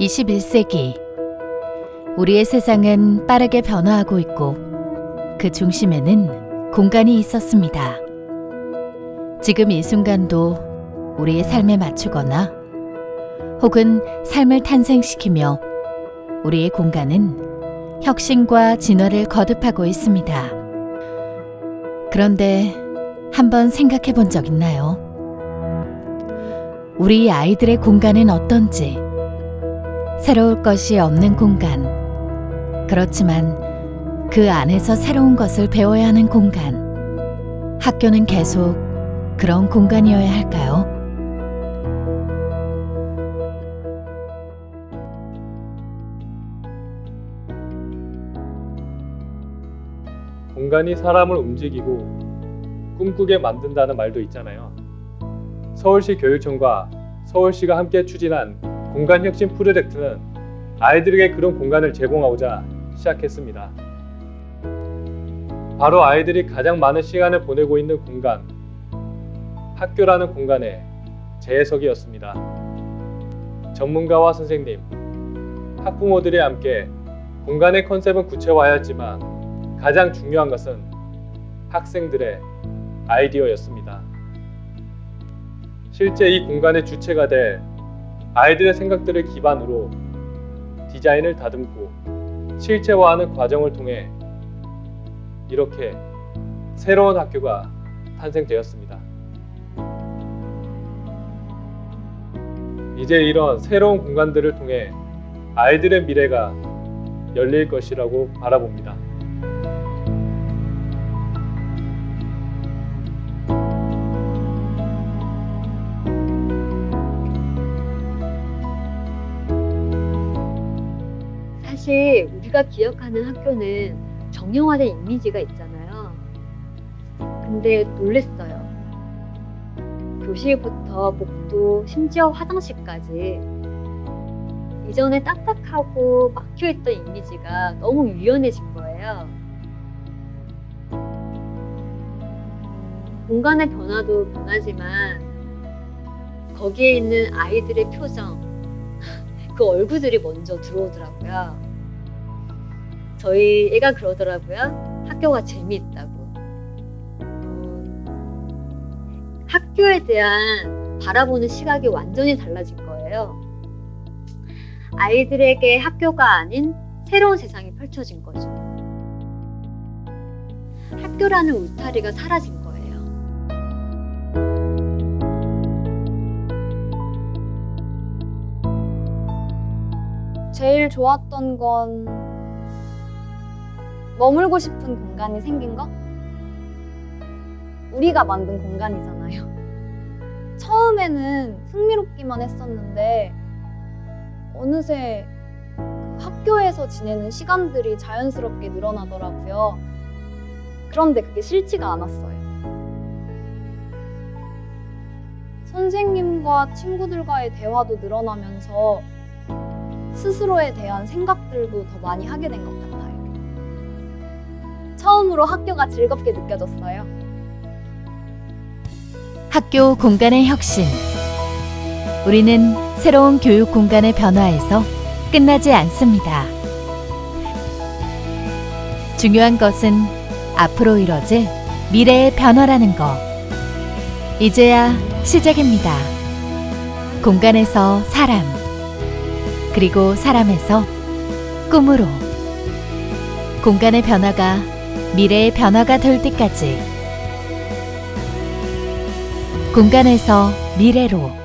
21세기 우리의 세상은 빠르게 변화하고 있고 그 중심에는 공간이 있었습니다. 지금 이 순간도 우리의 삶에 맞추거나 혹은 삶을 탄생시키며 우리의 공간은 혁신과 진화를 거듭하고 있습니다. 그런데 한번 생각해 본 적 있나요? 우리 아이들의 공간은 어떤지, 새로울 것이 없는 공간. 그렇지만 그 안에서 새로운 것을 배워야 하는 공간. 학교는 계속 그런 공간이어야 할까요? 공간이 사람을 움직이고 꿈꾸게 만든다는 말도 있잖아요. 서울시 교육청과 서울시가 함께 추진한 공간혁신 프로젝트는 아이들에게 그런 공간을 제공하고자 시작했습니다. 바로 아이들이 가장 많은 시간을 보내고 있는 공간, 학교라는 공간의 재해석이었습니다. 전문가와 선생님, 학부모들이 함께 공간의 컨셉은 구체화하였지만 가장 중요한 것은 학생들의 아이디어였습니다. 실제 이 공간의 주체가 될 아이들의 생각들을 기반으로 디자인을 다듬고 실체화하는 과정을 통해 이렇게 새로운 학교가 탄생되었습니다. 이제 이런 새로운 공간들을 통해 아이들의 미래가 열릴 것이라고 바라봅니다. 사실 우리가 기억하는 학교는 정형화된 이미지가 있잖아요. 근데 놀랬어요. 교실부터 복도, 심지어 화장실까지 이전에 딱딱하고 막혀있던 이미지가 너무 유연해진 거예요. 공간의 변화도 변하지만 거기에 있는 아이들의 표정, 그 얼굴들이 먼저 들어오더라고요. 저희 애가 그러더라고요. 학교가 재미있다고. 음, 학교에 대한 바라보는 시각이 완전히 달라진 거예요. 아이들에게 학교가 아닌 새로운 세상이 펼쳐진 거죠. 학교라는 울타리가 사라진 거예요. 제일 좋았던 건 머물고 싶은 공간이 생긴 거? 우리가 만든 공간이잖아요. 처음에는 흥미롭기만 했었는데 어느새 그 학교에서 지내는 시간들이 자연스럽게 늘어나더라고요. 그런데 그게 싫지가 않았어요. 선생님과 친구들과의 대화도 늘어나면서 스스로에 대한 생각들도 더 많이 하게 된 것 같아요. 처음으로 학교가 즐겁게 느껴졌어요. 학교 공간의 혁신. 우리는 새로운 교육 공간의 변화에서 끝나지 않습니다. 중요한 것은 앞으로 이뤄질 미래의 변화라는 것. 이제야 시작입니다. 공간에서 사람, 그리고 사람에서 꿈으로. 공간의 변화가 미래의 변화가 될 때까지. 공간에서 미래로.